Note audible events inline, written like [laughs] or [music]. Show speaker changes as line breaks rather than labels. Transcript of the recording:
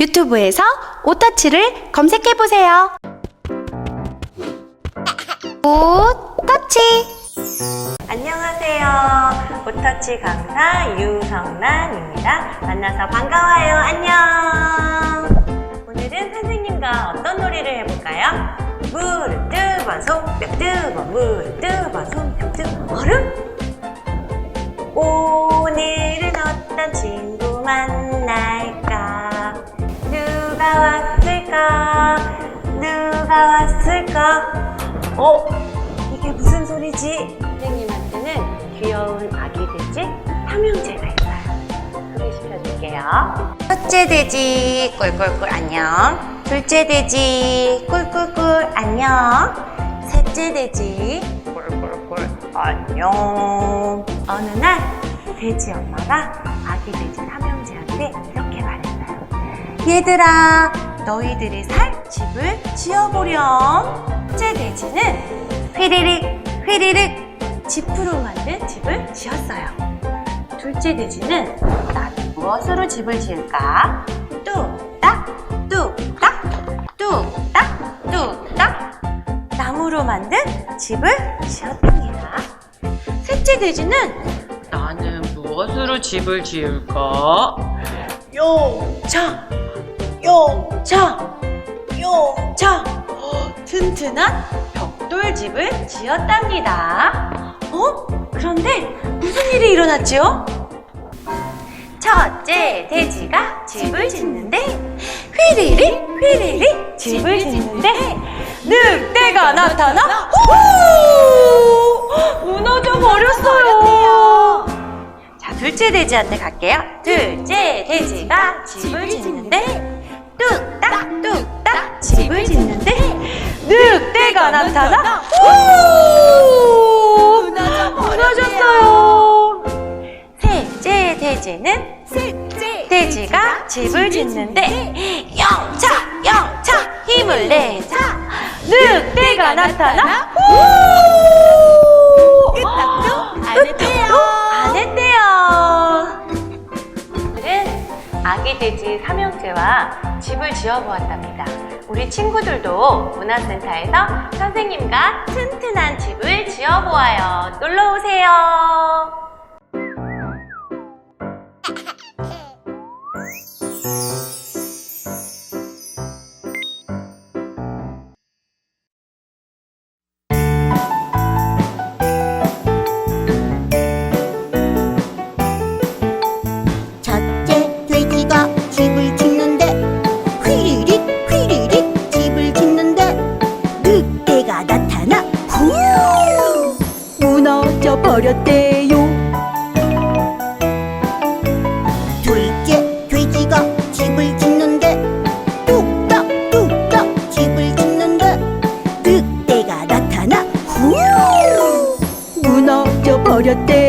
유튜브에서 오터치를 검색해보세요. 오터치!
안녕하세요. 오터치 강사 유성란입니다. 만나서 반가워요. 안녕. 오늘은 선생님과 어떤 놀이를 해볼까요? 물을 뜨거 손뼉 뜨거 물을 뜨거 손뼉 뜨거 얼음? 왔을까? 누가 왔을까? 어? 이게 무슨 소리지? 선생님한테는 귀여운 아기 돼지 삼형제가 있어요. 소개시켜줄게요. 첫째 돼지 꿀꿀꿀 안녕. 둘째 돼지 꿀꿀꿀 안녕. 셋째 돼지 꿀꿀꿀 안녕. 어느 날 돼지 엄마가 아기 돼지 삼형제한테 이렇게 말했어요. 얘들아, 너희들이 살 집을 지어보렴. 첫째 돼지는 휘리릭 휘리릭 지프로 만든 집을 지었어요. 둘째 돼지는 나는 무엇으로 집을 지을까? 뚝딱 뚝딱 뚝딱 뚝딱 나무로 만든 집을 지었답니다. 셋째 돼지는 나는 무엇으로 집을 지을까? 용차 용차 용차 어, 튼튼한 벽돌집을 지었답니다. 어? 그런데 무슨 일이 일어났지요? 첫째 돼지가 집을 짓는데 휘리릭 휘리릭 집을 짓는데 늑대가 나타나 후 무너져 버렸어요. 자, 둘째 돼지한테 갈게요. 둘째 돼지가 집을 짓는데 늑대가 나타나 후 무너졌어요. 셋째 돼지는 돼지가 집을 짓는데 영차 영차 힘을 내자. 늑대가 나타나? 후 홈페이지 삼형제와 집을 지어보았답니다. 우리 친구들도 문화센터에서 선생님과 튼튼한 집을 지어보아요. 놀러오세요. [laughs]
잊어버렸대요. 둘째 돼지가 집을 짓는데 뚝딱 뚝딱 집을 짓는데 늑대가 나타나 후! 무너져버렸대요